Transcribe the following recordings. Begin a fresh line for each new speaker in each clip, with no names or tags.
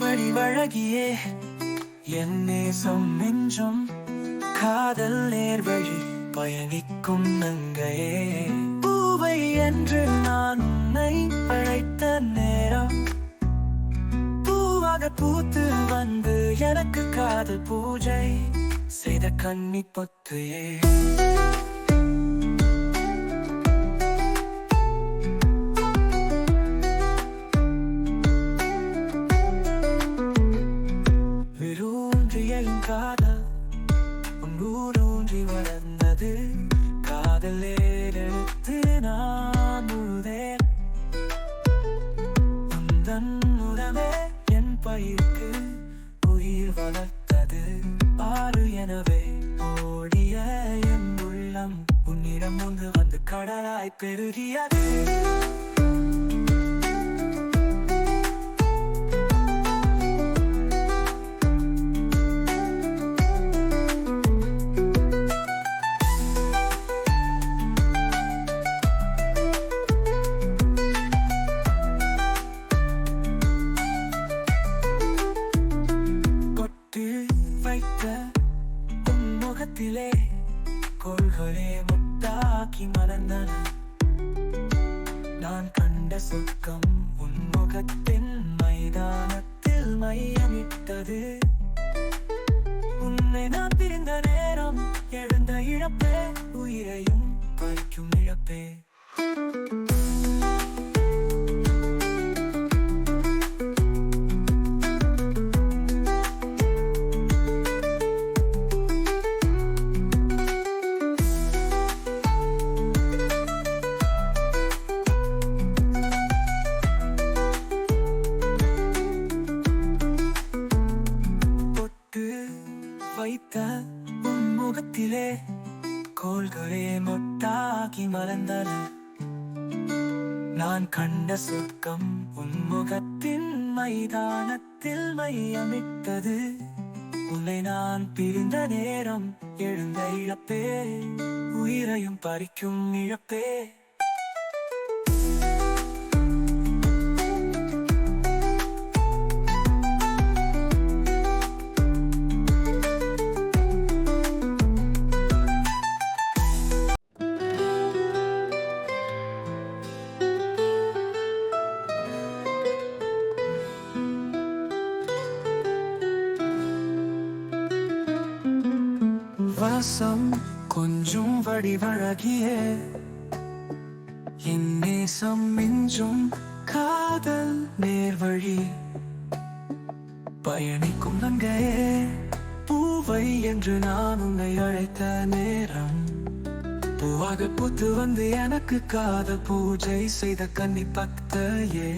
வடிவழகியே என் நேசம் நெஞ்சும் காதல் நேர்வழி பயணிக்கும் நங்கையே. பூவை என்று நான் உன்னை அழைத்த நேரம். பூவாக பூத்து வந்து எனக்கு காதல் பூஜை செய்த கண்ணி பொத்தையே. உந்தன் உறவே என் பயிர்க்கு உயிர் வளர்த்தது. ஆறு எனவே ஓடிய என் உள்ளம் உன்னிடம் ஒன்று வந்து கடலாய் பெருகியது. சுக்கம் சொர்க்கம் உன் முகத்தின் மைதானத்தில் மையமிட்டது. உன்னை நான் பிரிந்த நேரம் எழுந்த இழப்பே உயிரையும் பறிக்கும் இழப்பே. முகத்திலே கோள்களே மொட்டாகி மலர்ந்தன நான் கண்ட சொர்க்கம் உன்முகத்தின் மைதானத்தில் மையமிட்டது உன்னை நான் பிரிந்த நேரம் எழுந்த இழப்பே உயிரையும் பறிக்கும் இழப்பே வாசம் கொஞ்சம் வடிவழகிய. என் நேசம் மிஞ்சும் காதல் நேர்வழி. பயணிக்கும் நங்கையே பூவை என்று நான் உன்னை அழைத்த நேரம். பூவாக பூத்து வந்து எனக்கு காத பூஜை செய்த கன்னி பக்தையே.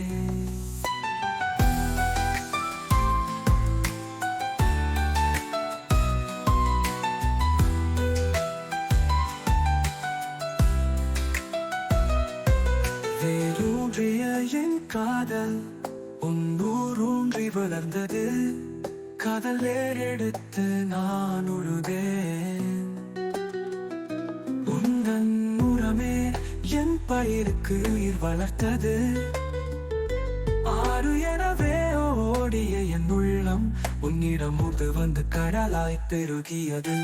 வேரூன்றிய என் காதல் உன்னூரூன்றி வளர்ந்தது. கதலே எடுத்து நான் உழுதேன். உந்தன் உரமே என் பயிருக்கு உயிர் வளர்த்தது. ஆறு எனவே ஓடிய என் உள்ளம் உன்னிடம் முது வந்து கடலாய் பெருகியது.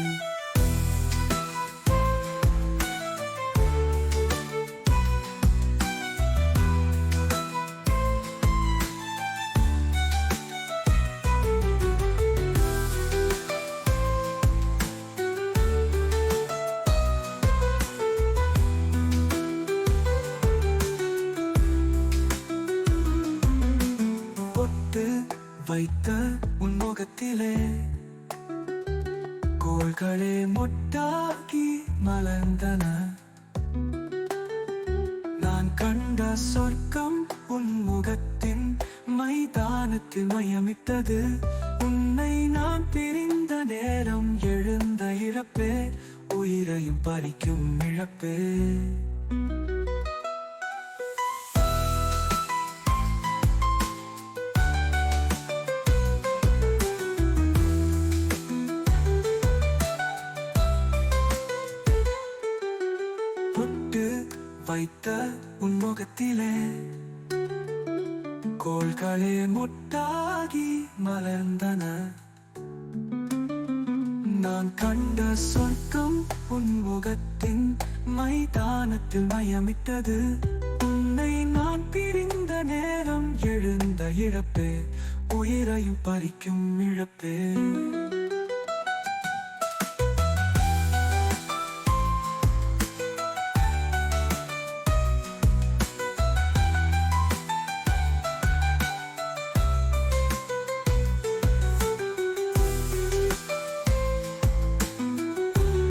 வைத்த உன்முகத்திலே கோள்களே மொட்டாகி மலர்ந்தன. நான் கண்ட சொர்க்கம் உன்முகத்தின் மைதானத்தில் மயமித்தது உன்னை நான் பிரிந்த நேரம் எழுந்த இழப்பே உயிரையும் பறிக்கும் இழப்பே. தொட்டு வைத்த உன்முகத்திலே. கோள்களே முட்டாகி மலர்ந்தன. நான் கண்ட சொர்க்கம் உன்முகத்தின் மைதானத்தில் மயமிட்டது. உன்னை நான் பிரிந்த நேரம் எழுந்த இழப்பே. உயிரையும் பறிக்கும் இழப்பே.